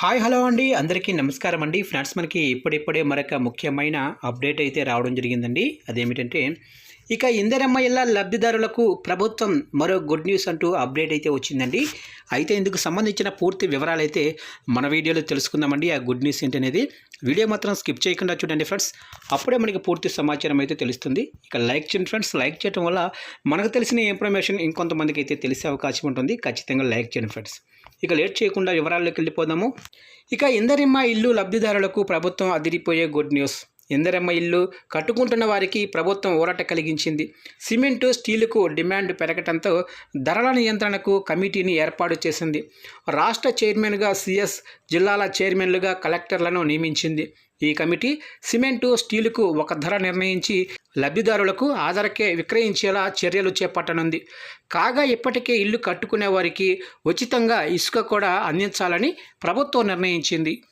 Hi hello అండి. అందరికీ నమస్కారం అండి. ఫ్రెండ్స్ మనకి ఇప్పుడిప్పుడే మరొక ముఖ్యమైన అప్డేట్ అయితే రావడం జరిగిందండి. అదేమిటంటే ఇక ఇందరమ్మ ఇళ్ళ లబ్ధిదారులకు ప్రభుత్వం మరో గుడ్ న్యూస్ అంటూ అప్డేట్ అయితే వచ్చిందండి. అయితే ఇందుకు సంబంధించిన పూర్తి వివరాలు అయితే మన వీడియోలో తెలుసుకుందామండి. ఆ గుడ్ న్యూస్ ఏంటనేది వీడియో మాత్రం స్కిప్ చేయకుండా చూడండి ఫ్రెండ్స్. అప్పుడే మనకి పూర్తి సమాచారం అయితే తెలుస్తుంది. ఇక లైక్ చేయండి ఫ్రెండ్స్. లైక్ చేయడం వల్ల మనకు తెలిసిన ఇన్ఫర్మేషన్ ఇంకొంతమందికి అయితే తెలిసే అవకాశం ఉంటుంది. ఖచ్చితంగా లైక్ చేయండి ఫ్రెండ్స్. ఇక లేట్ చేయకుండా వివరాల్లోకి వెళ్ళిపోదాము. ఇక ఇందరిమ్మ ఇల్లు లబ్ధిదారులకు ప్రభుత్వం అదిరిపోయే గుడ్ న్యూస్. ఇందరమ్మ ఇల్లు కట్టుకుంటున్న వారికి ప్రభుత్వం ఊరట కలిగించింది. సిమెంటు స్టీలుకు డిమాండ్ పెరగటంతో ధరల నియంత్రణకు కమిటీని ఏర్పాటు చేసింది. రాష్ట్ర చైర్మన్గా సిఎస్ జిల్లాల చైర్మన్లుగా కలెక్టర్లను నియమించింది. ఈ కమిటీ సిమెంటు స్టీలుకు ఒక ధర నిర్ణయించి లబ్ధిదారులకు ఆధారకే విక్రయించేలా చర్యలు చేపట్టనుంది. కాగా ఇప్పటికే ఇల్లు కట్టుకునే వారికి ఉచితంగా ఇసుక కూడా అందించాలని ప్రభుత్వం నిర్ణయించింది.